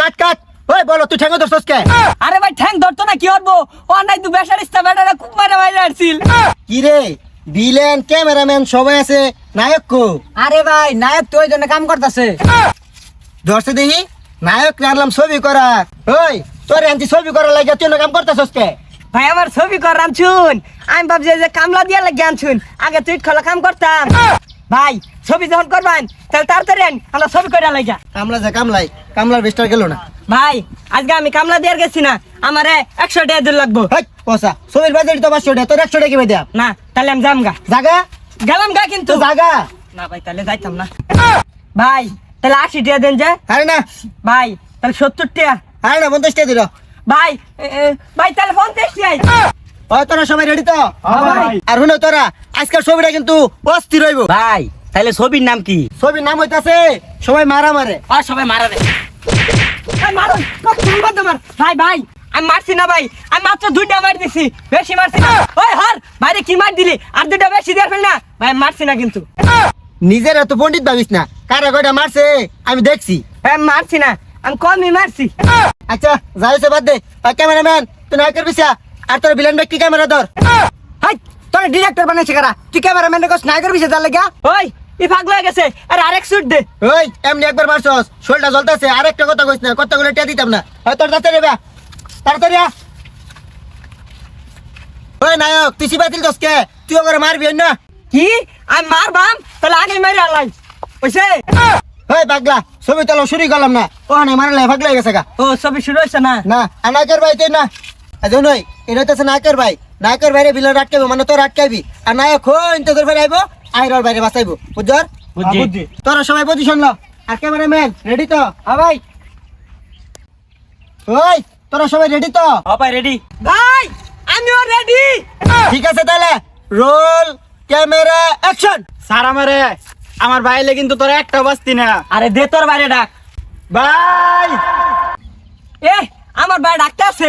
কাট কাট। ওই বলো তুই ধরছস কে? আরে ভাই ঠ্যাং ধরতো না কি করব? ও নাই তুই বেসার ইস্তা বেটারা খুব মারা মারা আসছিল। কি রে? ভিলেন ক্যামেরাম্যান সবাই আছে নায়ক কো? আরে ভাই নায়ক তো ওই জন্য কাম করতেছে। ধরছে দেখি নায়ক রাখলাম ছবি করা। ওই তোর আনছি ছবি করার লাগে তুই কাম করতেছস কে? ভাই আমার ছবি করাম শুন আমি ভাবছি যে কামলা দিয়ে লাগে আনছুন। আগে তুই খোলা কাম করতাম। ভাই ছবি যখন করবেন তাহলে তাড়াতাড়ি আন আমরা ছবি করে লাগা কামলা যা কামলাই কামলার বেস্টার গেল না। ভাই আজকে আমি কামলা দিয়ে গেছি না আমারে একশো টাকা দূর লাগবো। পয়সা ছবির বাজারে তো পাঁচশো টাকা তোর একশো টাকা কিনে দেয়া? না তাহলে আমি যাম গা। জাগা? গেলাম গা কিন্তু। জাগা? না ভাই তাহলে যাইতাম না। ভাই তাহলে আশি টাকা দেন যা। আরে না। ভাই তাহলে সত্তর টাকা। আরে না পঞ্চাশ টাকা দিল। ভাই ভাই তাহলে পঞ্চাশ টাকা তোরা সবাই রেডি তো? আর তোরা আজকের ছবিটা কিন্তু অস্থির হইব। ভাই তাহলে ছবির নাম কি? ছবির নাম হইতাছে সবাই মারা মারে। আর সবাই মারা রে। ভাই ভাই আমি মারছি না ভাই আমি মাত্র দুইটা মার দিছি বেশি মারছি না। ওই হর বাইরে কি মার দিলি? আর দুইটা বেশি দিয়ে ফেল না। ভাই মারছি না কিন্তু। নিজের এত পণ্ডিত ভাবিস না। কারা কয়টা মারছে আমি দেখছি। ভাই, মারছি না আমি কমই মারছি। আচ্ছা যাইছে বাদ দে। ক্যামেরাম্যান তুই না করবি আর তোর ভিলেন ব্যক্তি ক্যামেরা ধর? হাই তোর ডিরেক্টর বানাইছে কারা? তুই ক্যামেরাম্যান কস নাই করবি তার লাগা ওই ই পাগল হয়ে গেছে। আর আরেক শুট দে। ওই এমনি একবার মারছস শোলটা জ্বলতেছে আরেকটা কথা কইস না কতগুলো টিয়া দিতাম না। হয় তোর তাড়াতাড়ি বে তাড়াতাড়ি আ। ওই নায়ক তুই সিবাতিল দোসকে তুই ওকে মারবি না? কি? আমি মারবাম? তাহলে আগে মারি আলাই বুঝছে ওই পাগলা ছবি তোলা শুরু করলাম না। ও না মারলে পাগলা হয়ে গেছে গা। ও সবই শুরু হয়েছে না? না ভাই তুই না। আজ নই এটা হচ্ছে নায়কের ভাই। নায়কের বাইরে বিলেন আটকাইবো মানে তোর আটকাইবি। আর নায়ক হইন তোদের বাইরে আইবো আইরর বাইরে বাঁচাইবো। বুঝছর? বুঝছি। তোরা সবাই পজিশন ল। আর ক্যামেরাম্যান রেডি তো? হ্যাঁ ভাই। ওই তোরা সবাই রেডি তো? হ্যাঁ ভাই রেডি ভাই আমিও রেডি ঠিক আছে তাহলে রোল ক্যামেরা অ্যাকশন স্যার আমারে আমার বাইলে কিন্তু তোর একটা বাস্তি না। আরে দে তোর বাইরে ডাক। ভাই! এ আমার ভাই ডাকতে আছে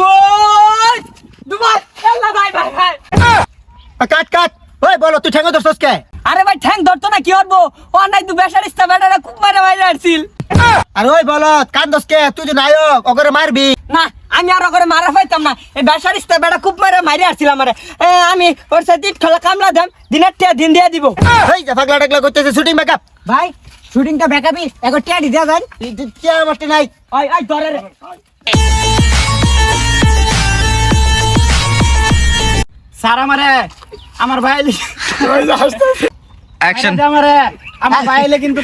ওই দুবাই এল্লা ভাই ভাই ভাই কাট কাট। ওই বলো তুই ঠেঙ্গো ধরছস কে? আরে ভাই ঠ্যাং ধরতো না কি করব? ও নাই তুই বেসার ইস্তা বেটারা খুব মারা মারা আসছিল। আর ওই বলো কান্দস কে? তুই যে নায়ক ওগরে মারবি? না আমি আর ওকে মারা পাইতাম না। এই বেসার ইস্তা বেটা খুব মারা মারি আসছিল আমারে। এ, আমি ওর সাথে খেলা কামলা দাম দিনের টিয়া দিন দিয়ে দিব। এই যে পাগলা টাগলা করতেছে শুটিং মেকআপ ভাই শুটিংটা বেকাবি এখন টিয়া দিয়ে দেন চেয়ার মারতে নাই ওই ওই ধরে রে। স্যার মারে আমার ভাই অ্যাকশন আমারে আমার ভাইলে কিন্তু